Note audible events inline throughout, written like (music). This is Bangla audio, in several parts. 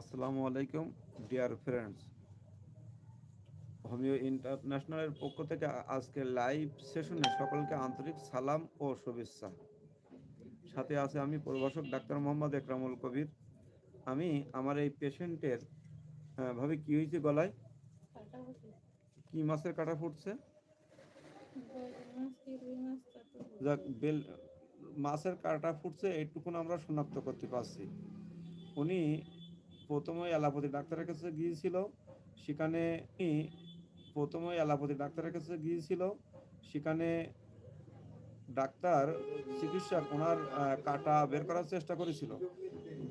আসসালামু আলাইকুম ডিয়ার ফ্রেন্ডস। হোমিও ইন্টারন্যাশনালের পক্ষ থেকে আজকে লাইভ সেশনে সকলকে আন্তরিক সালাম ও শুভেচ্ছা। সাথে আছে আমি প্রভাষক ডাক্তার মোহাম্মদ একরামুল কবির। আমি আমার এই পেশেন্টের ভাবে কি হয়েছে গলায়? কি মাছের কাটা ফুটছে? যাক বেল মাছের কাটা ফুটছে এইটুকুন আমরা শনাক্ত করতে পারছি। উনি প্রথমে এলাপতি ডাক্তারের কাছে গিয়েছিল। সেখানে প্রথমে এলাপতি ডাক্তারের কাছে গিয়েছিল। সেখানে ডাক্তার চিকিৎসক ওনার কাটা বের করার চেষ্টা করেছিল।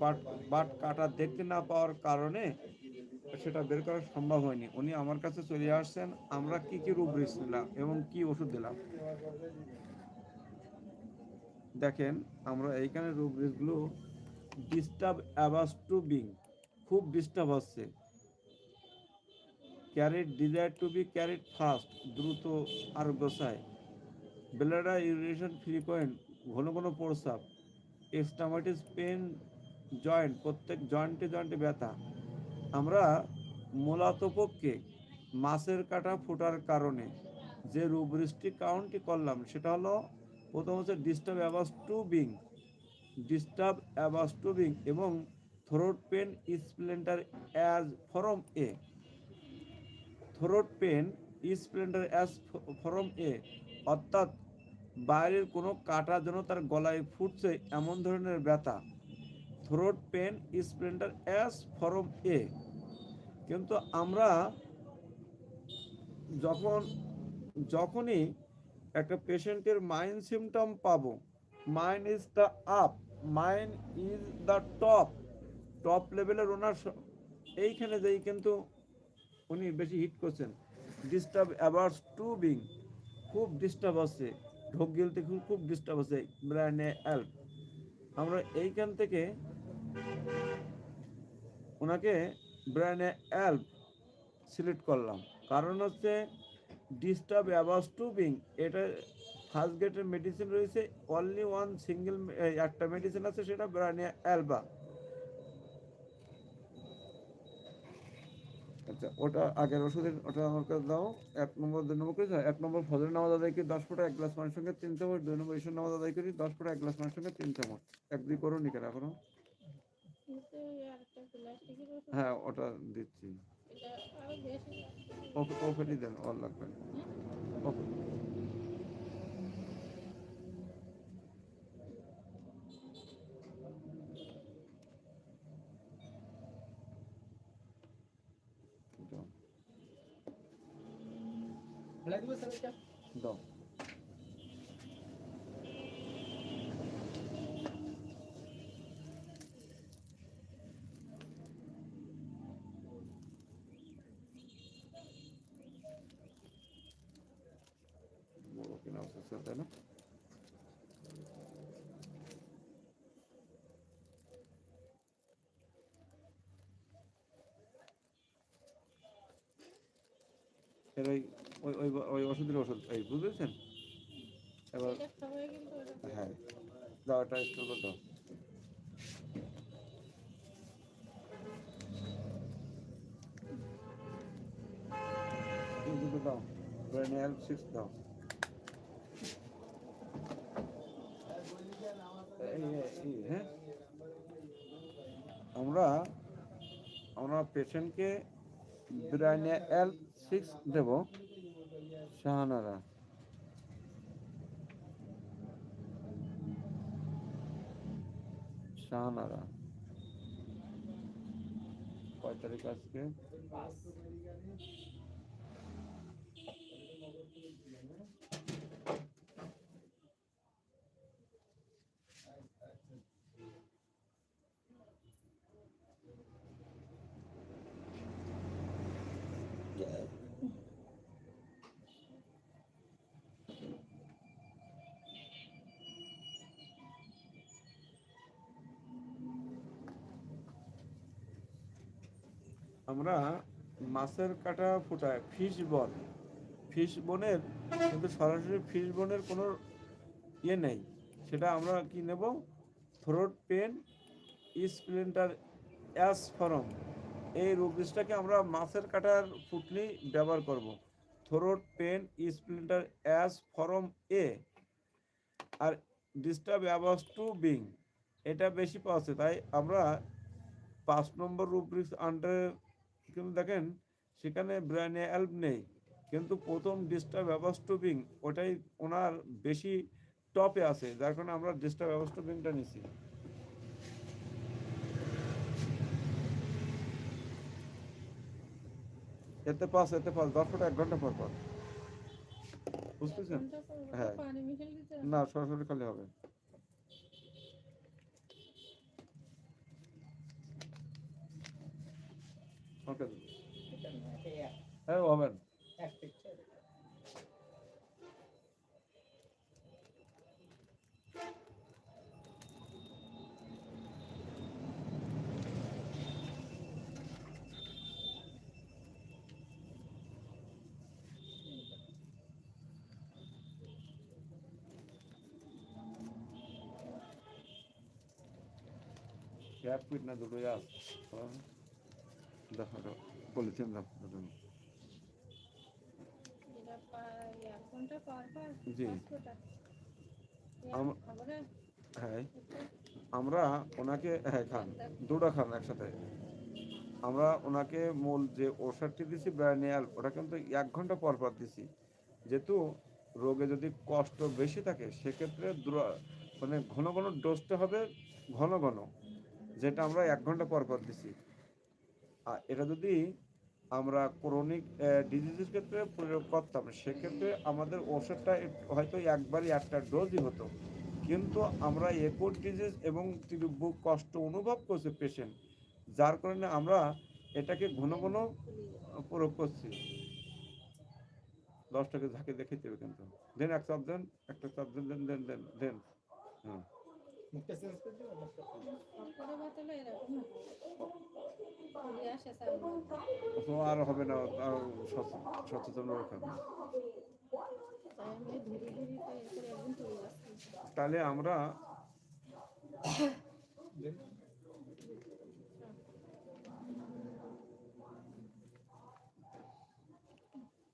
বাট বাট কাটা দেখতে না পাওয়ার কারণে সেটা বের করা সম্ভব হয়নি। উনি আমার কাছে চলে আসছেন। আমরা কি কি রূপ দিলাম এবং কি ওষুধ দিলাম? দেখেন, আমরা এইখানে রোগগুলো ডিস্টার্ব অ্যাবাস্টুবিং খুব ডিস্টার্ব হচ্ছে। Carried desire to be carried fast দ্রুত আর চায় ব্লাডার ইউরিনেশন ফ্রিকোয়েন্ট ঘন ঘন প্রস্রাব। এক্সটামাটিস পেন জয়েন্ট প্রত্যেক জয়েন্টে জয়েন্টে ব্যথা। আমরা মূলত পক্ষে মাছের কাটা ফোটার কারণে যে রুবৃষ্টি কাউন্টটি করলাম, সেটা হলো প্রথম হচ্ছে disturb averse to being disturb averse to being এবং throat pain splinter as from a. Throat pain splinter as from a. অর্থাৎ বাইরের কোনো কাটা যেন তার গলায় ফুটছে এমন ধরনের ব্যথা। Throat pain splinter as from a. কিন্তু আমরা যখন, যখনই একটা পেশেন্টের মাইন্ড সিমটম পাবো mind is the up mind is the top top লেভেলের ওনার এইখানে যেই কিন্তু উনি বেশি হিট করছেন। ডিস্টার্ব অ্যাবার্স টু বিং খুব ডিস্টার্ব আছে। ঢোক গিলতে খুব ডিস্টার্ব আছে ব্র্যান্ডে অ্যাল্প আমরা এইখান থেকে ওনাকে ব্র্যান্ডে অ্যাল্প সিলেক্ট করলাম। কারণ হচ্ছে ডিস্টার্ব অ্যাবাস টু বিং এটা ফার্স্ট গেটের মেডিসিন রয়েছে। অনলি ওয়ান সিঙ্গেল একটা মেডিসিন আছে সেটা ব্রানিয়া অ্যালবা আচ্ছা ওটা আগের ওষুধের ওটা আমাকে কাছে দাও। এক নম্বর দুই নম্বর করে এক নম্বর ফজর নামাজ আদায় করি দশ ফোঁটা এক গ্লাস পানির সঙ্গে তিন চামচ। দুই নম্বর ঈশ্বর নামাজ আদায় করি দশ ফোটা এক গ্লাস পানির সঙ্গে তিন চামচ। এক দুই করো নি কেন ওষুধ। হ্যাঁ ওটা দিচ্ছি। ওকে ওকে দেন অল লাগবে না। ওকে দাও দাও বড় কিনা অবস্থা তাই না এর ওই ওই ওই ওই ওষুধের ওষুধ এই বুঝেছেন? এবার হ্যাঁ দাও এটা স্টোর করে দাও। দুটো দাও সিক্স দাও। হ্যাঁ? আমরা আমরা পেশেন্টকে ব্রাইনিয়াল সিক্স দেব। শাহানারা। শাহানারা। কয় তারিখ আজকে? আমরা মাছের কাটা ফুটায় ফিশ বন ফিশ বনের কিন্তু সরাসরি ফিশ বনের কোনো ইয়ে নেই। সেটা আমরা কি নেব? Throat pain splinter as from এই রুব্রিক্সটাকে আমরা মাছের কাটার ফুটনি ব্যবহার করব। Throat pain splinter as from a R disturb অ্যাবাস two being এটা বেশি পাওয়া তাই আমরা পাঁচ নম্বর রুব্রিক্স আন্ডারে কিন্তু দেখেন সেখানে ব্রাইন অ্যাল্প নেই। কিন্তু প্রথম ডিস্টার্ব অ্যাবাস ওটাই ওনার বেশি টপে আছে। যার কারণে আমরা ডিস্টার্ব অ্যাবাস নিছি। এতে পাস এতে পাস দশ ফুট এক ঘণ্টা পর পর। বুঝতেছেন? হ্যাঁ। না সরাসরি খালি হবে। ওকে হ্যাঁ হবেন এক ফিট না দুটো আর দেখো দেখো, বলেছেন দেখো দেখুন। যেটা পা- এক ঘণ্টা পর পর জি। হ্যাঁ আমরা ওনাকে হ্যাঁ খান দুটো খান একসাথে আমরা ওনাকে মূল যে ওষুধটি দিছি ব্রানিয়াল ওটা কিন্তু এক ঘণ্টা পর পর দিছি যেহেতু রোগে যদি কষ্ট বেশি থাকে সেক্ষেত্রে মানে ঘন ঘন ডোজটা হবে ঘন ঘন যেটা আমরা এক ঘণ্টা পর পর দিছি আর এটা যদি আমরা ক্রনিক ডিজিজের ক্ষেত্রে প্রয়োগ করতাম, সেক্ষেত্রে আমাদের ওষুধটা হয়তো একবারই একটা ডোজই হতো। কিন্তু আমরা একট ডিজিজ এবং তীব্র কষ্ট অনুভব করছে পেশেন্ট যার কারণে আমরা এটাকে ঘন ঘন প্রয়োগ করছি। দশটাকে ঝাঁকে দেখে দেবে কিন্তু। দেন এক চাপ দেন, একটা চাপ দেন দেন দেন দেন দেন। হুম বোতলে এরকম হয়। ফুলিয়ে তো আর হবে না আর সচে- সচেতন রাখা করে। তাহলে আমরা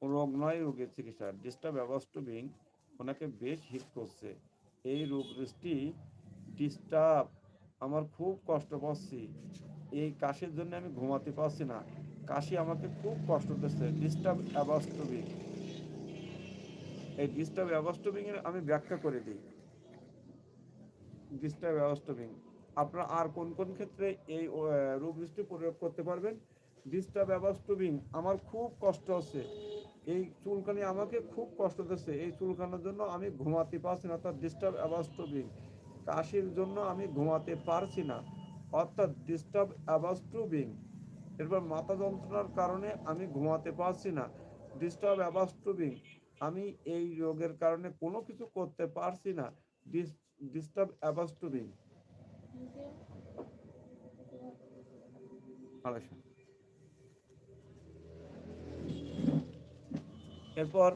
রোগ নয় রোগের চিকিৎসা ডিস্টার্ব অ্যাবাস্টুবিং ওনাকে বেশ হিট করছে এই রোগ দৃষ্টি ডিস্টার্ব, আমার খুব কষ্ট পাচ্ছি। এই কাশির জন্য আমি ঘুমাতে পারছি না। কাশি আমাকে খুব কষ্ট দিচ্ছে। ডিস্টার্ব অ্যাবাস্টুবিং এই ডিস্টার্ব অ্যাবাস্টুবিং এর আমি ব্যাখ্যা করে দিই। ডিস্টার্ব অ্যাবাস্টুবিং আপনারা আর কোন কোন ক্ষেত্রে এই রোগ দৃষ্টি প্রয়োগ করতে পারবেন? ডিস্টার্ব অ্যাবাস্টুবিং আমার খুব কষ্ট হচ্ছে। এই চুলকানি আমাকে খুব কষ্ট দিচ্ছে। এই চুলকানোর জন্য আমি ঘুমাতে পারছি না। অর্থাৎ ডিস্টার্ব অ্যাবাস্টুবিং কাশির জন্য আমি ঘুমাতে পারছি না, অর্থাৎ ডিস্টার্ব অ্যাবাস্টুবিং এরপর মাথা যন্ত্রণার কারণে আমি ঘুমাতে পারছি না ডিস্টার্ব অ্যাবাস্টুবিং আমি এই রোগের কারণে কোনো কিছু করতে পারছি না ডিস্টার্ব অ্যাবাস্টুবিং আড়াইশো এরপর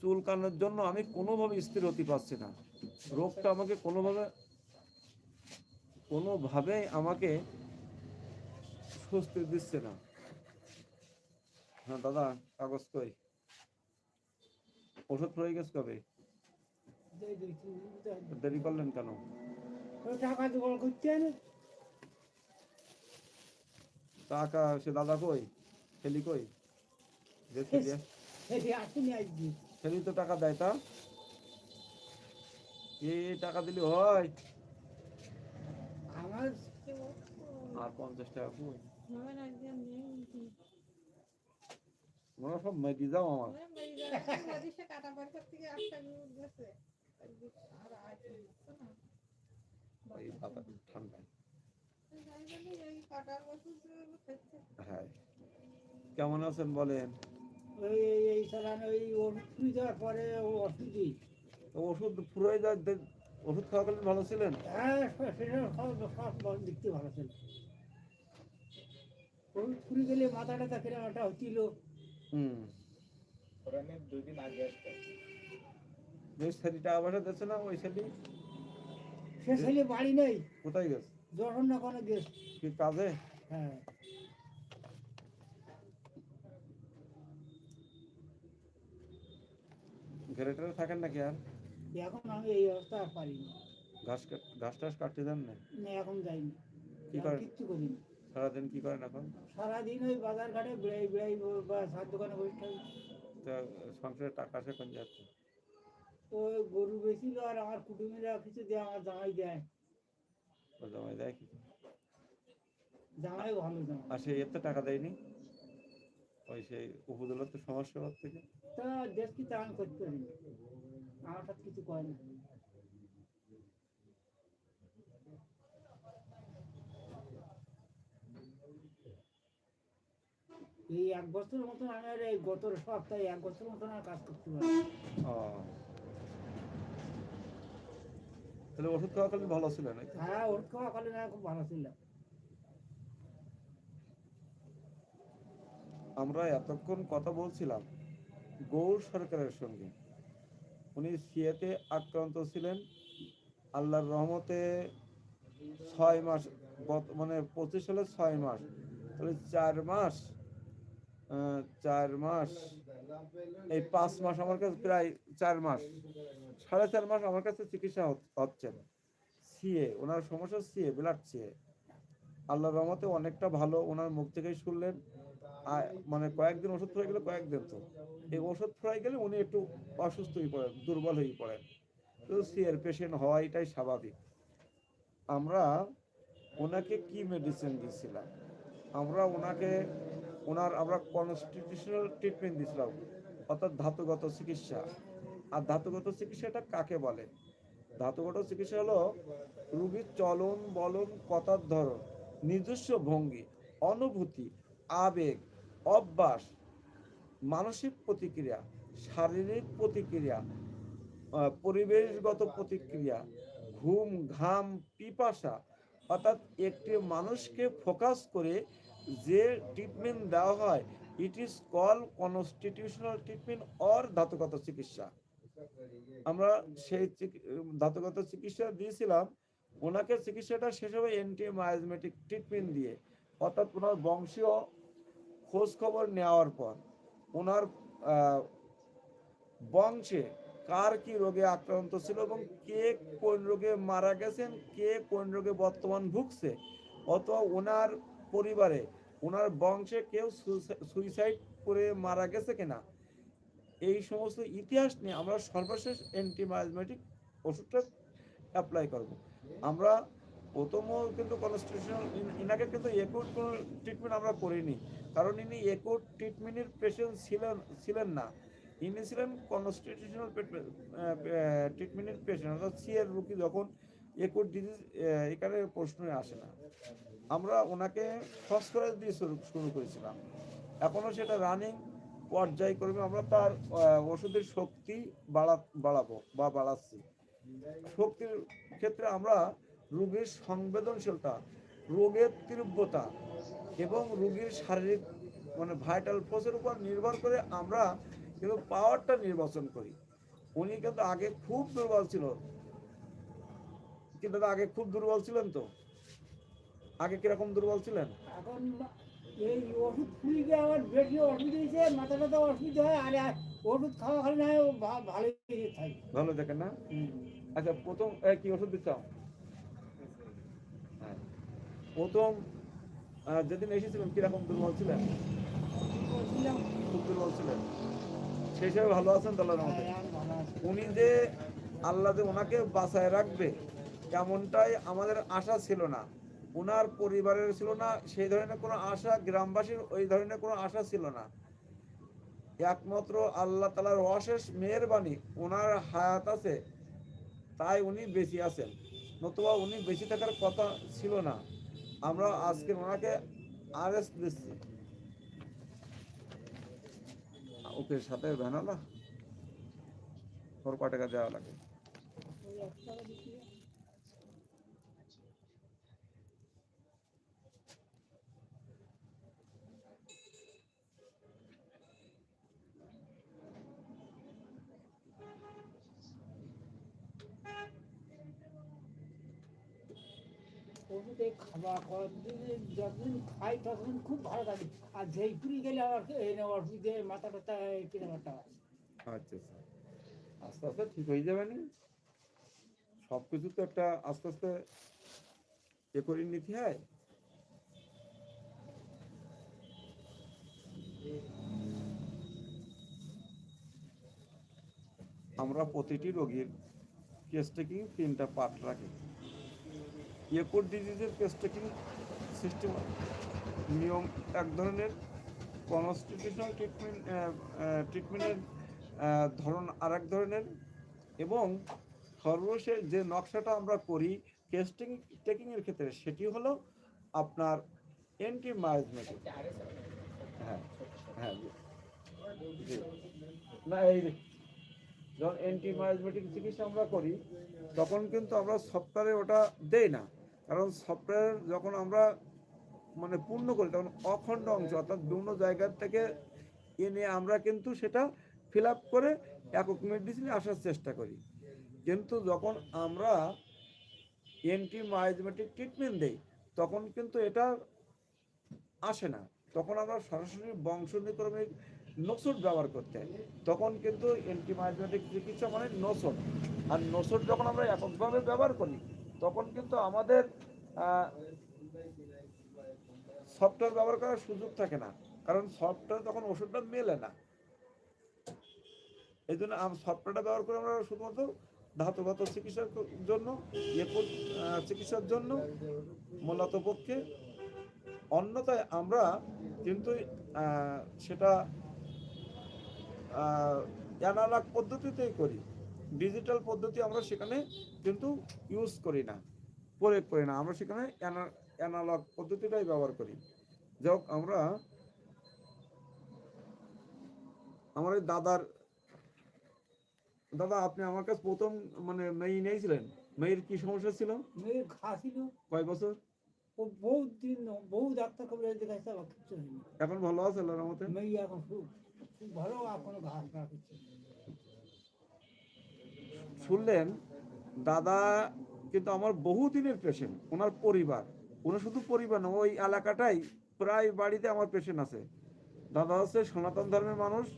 চুল চুলকানোর জন্য আমি কোনোভাবে স্থির হতে পারছি না। রোগটা আমাকে কোনোভাবে কোনোভাবেই আমাকে স্বস্তি দিচ্ছে না। হ্যাঁ দাদা কাগজ কই? ওষুধ হয়ে গেছে কবে? দেরি করলেন কেন? টাকা জোগাড় করতে টাকা সে দাদা কই? ছেলি কই? (laughs) ছেলি তো টাকা দেয় তা? এই টাকা দিলে হয়। আমার আর পঞ্চাশ টাকা কই। তোমরা সব যাও আমার। হ্যাঁ। কেমন আছেন বলেন? ওই এই- এই চালান ওই ওষুধ দেওয়ার পরে ও অসুধি তো ওষুধ যায় দে- ওষুধ খাওয়াকালীন ভালো ছিলেন? হ্যাঁ দেখতে ভালো ছিল ওষুধ ফুরি গেলে মাথা টাথা কিরম একটা হচ্ছিল। হুম। ওই ছেলেটা আবার না ওই ছেলে সে ছেলে বাড়ি নেই। কোথায় গেছে? যখন না কোনো গেছে। কি কাজে? হ্যাঁ। ঘেরে থাকেন নাকি আর? এখন আমি এই অবস্থা আর পারিনি ঘাস ঘাস টাস কাটতে দেন না? এখন যাইনি। কি করেন? কিচ্ছু করিনি সারাদিন কি করেন এখন? সারাদিন ওই বাজার ঘাটে বেড়াই বেড়াই বা সার দোকানে বসে থাকি। তা সংসারের টাকা আসে কোন যাচ্ছে ওই গরু বেশিল আর আমার কুটুমিরা কিছু দিয়ে আমার জামাই দেয়। ও জমাই দেয় কি? জামাই ভালো জামাই। আর সেই এতে টাকা দেয়নি? ওই সেই উপদৌলতে সমস্যা হওয়ার থেকে? তা দেশ কি তা আমি করতে পারি আমার কিছু করে না। এই এক বছরের মতন আমি আর এই গত সপ্তাহে এক বছর মতন আর কাজ করতে পারি তাহলে ওষুধ খাওয়াকালীন ভালো ছিল নাকি? হ্যাঁ ওর খাওয়া খালি না খুব ভালো ছিল। আমরা এতক্ষণ কথা বলছিলাম গৌর সরকারের সঙ্গে। উনি সিয়েতে আক্রান্ত ছিলেন। আল্লাহর রহমতে ছয় মাস, গত- মানে পঁচিশ সালে ছয় মাস, তাহলে চার মাস চার মাস, এই পাঁচ মাস আমার কাছে প্রায় চার মাস, সাড়ে চার মাস আমার কাছে চিকিৎসা হচ- হচ্ছেন সিএ, ওনার সমস্যা সিএ, ব্লাড সিএ। আল্লাহর রহমতে অনেকটা ভালো, ওনার মুখ থেকেই শুনলেন। মানে কয়েকদিন ওষুধ ফুরাই গেলে কয়েকদিন তো। এই ওষুধ ফুরাই গেলে উনি একটু অসুস্থ হয়ে পড়েন, দুর্বল হয়ে পড়েন। তো সিএর পেশেন্ট হওয়া এটাই স্বাভাবিক। আমরা ওনাকে কি মেডিসিন দিয়েছিলাম আমরা ওনাকে, ওনার আমরা কনস্টিটিউশনাল ট্রিটমেন্ট দিয়েছিলাম অর্থাৎ ধাতুগত চিকিৎসা। আর ধাতুগত চিকিৎসাটা কাকে বলে? ধাতুগত চিকিৎসা হলো রুগীর চলন বলন, কথার ধরন, নিজস্ব ভঙ্গি, অনুভূতি, আবেগ অভ্যাস, মানসিক প্রতিক্রিয়া, শারীরিক প্রতিক্রিয়া পরিবেশগত প্রতিক্রিয়া, ঘুম, ঘাম, পিপাসা, অর্থাৎ একটি মানুষকে ফোকাস করে যে ট্রিটমেন্ট দেওয়া হয় it is call constitutional treatment or ধাতুগত চিকিৎসা। আমরা সেই ধাতুগত চিকিৎসা দিয়েছিলাম, ওনাকে চিকিৎসাটা শেষ হবে অ্যান্টি মায়াজমেটিক ট্রিটমেন্ট দিয়ে, অর্থাৎ ওনার বংশীয় খোঁজ খবর নেওয়ার পর ওনার বংশে কার কি রোগে আক্রান্ত ছিল এবং কে কোন রোগে মারা গেছেন, কে কোন রোগে বর্তমান ভুগছে, অথবা ওনার পরিবারে, ওনার বংশে কেউ সুইসাইড করে মারা গেছে কিনা, এই সমস্ত ইতিহাস নিয়ে আমরা সর্বশেষ অ্যান্টিমায়াজমেটিক ওষুধটা অ্যাপ্লাই করব। আমরা প্রথমও কিন্তু কনস্টিটিউশনাল ইনাকে কিন্তু একুট কোনো ট্রিটমেন্ট আমরা করিনি। কারণ ইনি একুট ট্রিটমেন্টের পেশেন্ট ছিলেন ছিলেন না। ইনি ছিলেন কনস্টিটিউশনাল ট্রিটমেন্টের পেশেন্ট অর্থাৎ সিএর রুগী যখন একুট ডিজিজ এখানে প্রশ্নই আসে না। আমরা ওনাকে ফসফরাস দিয়ে শুরু শুরু করেছিলাম। এখনও সেটা রানিং পর্যায়ক্রমে আমরা তার ওষুধের শক্তি বাড়া, বাড়াবো বা বাড়াচ্ছি। শক্তির ক্ষেত্রে আমরা রোগীর সংবেদনশীলতা রোগের তীব্রতা এবং রোগীর শারীরিক মানে ভাইটাল ফোর্সের উপর নির্ভর করে আমরা কিন্তু পাওয়ারটা নির্বাচন করি। উনি কিন্তু আগে খুব দুর্বল ছিল। কিন্তু আগে খুব দুর্বল ছিলেন তো? আগে কীরকম দুর্বল ছিলেন? এখন এই ওষুধ আমার বেশি ওষুধ দিয়েছে মাথা ব্যথা ওষুধ হয় আর ওষুধ খাওয়া খালি না ও ভা- ভালোই থাকে। ভালো দেখেন না? আচ্ছা প্রথম কি ওষুধ দিচ্ছাও হ্যাঁ। প্রথম যেদিন এসেছিলেন কীরকম দুর্বল ছিলেন? খুব দুর্বল ছিলেন। সেই হিসাবে ভালো আছেন তাহলে আমাদের? হ্যাঁ, আছি। উনি যে আল্লাহ যে ওনাকে বাঁচায় রাখবে এমনটাই আমাদের আশা ছিল না। ওনার পরিবারের ছিল না সেই ধরনের কোনো আশা গ্রামবাসীর ওই ধরনের কোনো আশা ছিল না। একমাত্র আল্লাহ তালার অশেষ মেহরবানি ওনার হায়াত আছে তাই উনি বেঁচে আছেন। নতুবা উনি বেঁচে থাকার কথা ছিল না। আমরা আজকে ওনাকে আরেস্ট দিচ্ছি। ওকে সাথে ভ্যানালা ওর কয় টাকা দেওয়া লাগে। দিচ্ছি। খাওয়া কতদিন যতদিন খাই, ততদিন খুব ভালো থাকে। আর যেই পুরি গেলে আমার এই না ওষুধ দিয়ে মাথা টাথা কিনে মাথা আচ্ছা আচ্ছা। আস্তে আস্তে ঠিক হয়ে যাবে না? সব কিছু তো একটা আস্তে আস্তে এ করে নিতে হয়। আমরা প্রতিটি রোগীর কেস টেকিং তিনটা পার্ট রাখি। একুট ডিজিজের কেস টেকিং সিস্টেম নিয়ম, এক ধরনের কনস্টিটিউশনাল ট্রিটমেন্ট ট্রিটমেন্টের ধরন আর এক ধরনের এবং সর্বশেষ যে নকশাটা আমরা করি কেস টেকিংয়ের ক্ষেত্রে সেটি হলো আপনার অ্যান্টি মাইজমেটিক হ্যাঁ হ্যাঁ না, এই যখন অ্যান্টি মাইজমেটিক চিকিৎসা আমরা করি, তখন কিন্তু আমরা সফটওয়্যারে ওটা দেই না। কারণ সফটওয়্যার যখন আমরা মানে পূর্ণ করি, তখন অখণ্ড অংশ অর্থাৎ বিভিন্ন জায়গার থেকে এনে আমরা কিন্তু সেটা ফিল আপ করে একক মেডিসিনে আসার চেষ্টা করি। কিন্তু যখন আমরা এন্টি মাইজমেটিক ট্রিটমেন্ট দেই, তখন কিন্তু এটা আসে না। তখন আমরা সরাসরি বংশনিক্রমিক নসট ব্যবহার করতে হয়। তখন কিন্তু অ্যান্টিমাইজমেটিক চিকিৎসা মানে নসট আর নসট যখন আমরা এককভাবে ব্যবহার করি তখন কিন্তু আমাদের সফটওয়্যার ব্যবহার করার সুযোগ থাকে না। কারণ সফটওয়্যার তখন ওষুধটা মেলে না। এই জন্য সফটওয়্যারটা ব্যবহার করে আমরা শুধুমাত্র ধাতুগত চিকিৎসার জন্য চিকিৎসার জন্য মূলত পক্ষে। অন্যথায় আমরা কিন্তু সেটা অ্যানালগ পদ্ধতিতেই করি। ডিজিটাল পদ্ধতি আমরা সেখানে কিন্তু ইউজ করি না প্রয়োগ করি না। আমরা সেখানে অ্যানালগ পদ্ধতিটাই ব্যবহার করি। যাই হোক আমরা আমার দাদার দাদা আপনি আমার কাছে প্রথম মানে মেয়ে নিয়েছিলেন। মেয়ের কি সমস্যা ছিল? মেয়ের ঘা ছিল। কয় বছর? ও বহু দিন বহু ডাক্তার কবিরা দেখাচ্ছে আমার কিচ্ছু হয়নি। এখন ভালো আছে আল্লাহর রহমতে? মেয়ে এখন খুব ভালো আর কোনো ঘা কিচ্ছু নেই। শুনলেন, দাদা কিন্তু আমার বহু দিনের পেশেন্ট ওনার পরিবার। ওনার শুধু পরিবার না, ওই এলাকাটাই প্রায় বাড়িতে আমার পেশেন্ট আছে। দাদা হচ্ছে সনাতন ধর্মের মানুষ।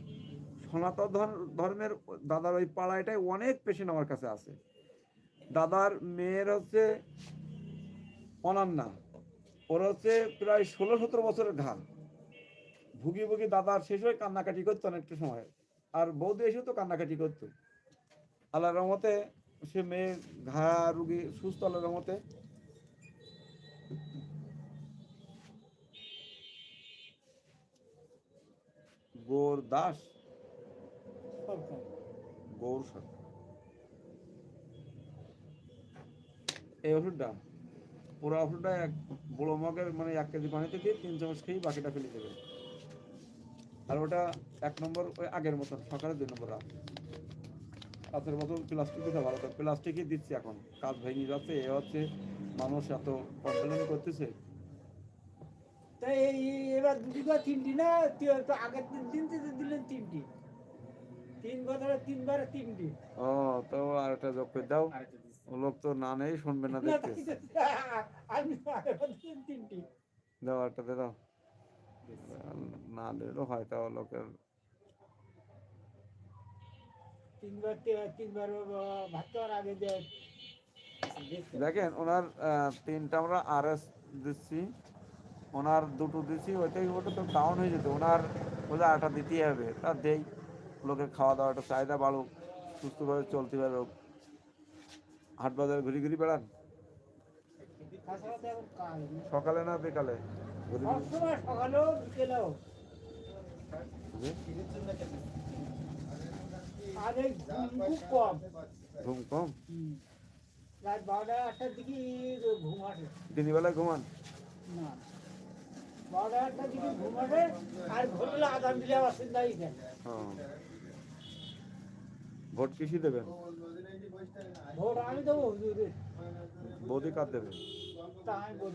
সনাতন ধর- ধর্মের দাদার ওই পাড়াটায় অনেক পেশেন্ট আমার কাছে আছে। দাদার মেয়ের হচ্ছে অনান্না ওর হচ্ছে প্রায় ষোলো সতেরো বছরের ঘা ভুগি ভুগি দাদার শেষ হয়ে কান্নাকাটি করতো অনেকটা সময়। আর বৌদি এসেও তো কান্নাকাটি করতো। আল্লাহর রহমতে সে মেয়ে ঘা রুগী সুস্থ আল্লাহর রহমতে। গৌর দাস? গৌর সরকার। এই ওষুধটা পুরো ওষুধটা এক বড় মগের মানে এক কেজি পানিতে দিয়ে তিন চামচ খেয়ে বাকিটা ফেলে দেবে। আর ওটা এক নম্বর ওই আগের মতন সকালে দুই নম্বর রাত। কাঁচের বোতল প্লাস্টিক দিতে ভালো। তো প্লাস্টিকই দিচ্ছি এখন। কাজ ভেঙে যাচ্ছে এ হচ্ছে মানুষ এত কমপ্লেন করতেছে। এই এবার দুটি বা তিনটি না? আগের দিন থেকে দিলেন তিনটি। তিন বছরে তিনবারে তিনটি। ও তো আর একটা যোগ করে দাও। ও লোক তো না নেই শুনবে না দেখতে আমি তিনটি। দাও দে দাও। না দিলেও হয় তাও লোকের তিনবার তিনবার ভাত খাওয়ার আগে যে দেখেন ওনার তিনটা আমরা আর এস দিচ্ছি ওনার দুটো দিচ্ছি ওইটাই ওটা তো ডাউন হয়ে যেত। ওনার ওটা আটা দিতেই হবে তা দেই লোকের খাওয়া দাওয়াটা চাহিদা বাড়ুক সুস্থভাবে চলতে পারুক। হাট বাজারে ঘুরি ঘুরি বেড়ান। সকালে না বিকালে? ঘুরি সকালেও বিকেলেও? আর খুব কম ঘুম কম। রাত বারোটা আটটার দিকে ঘুম আসে ঘুমান? না বারোটা আটটার দিকে ঘুম আসে আর ভোরবেলা আদান দিলে আবার চিন্তাই হ্যাঁ ভোট কিসি দেবেন? ভোর আমি দেবো বৌদি কার দেবে? তা আমি বলছি।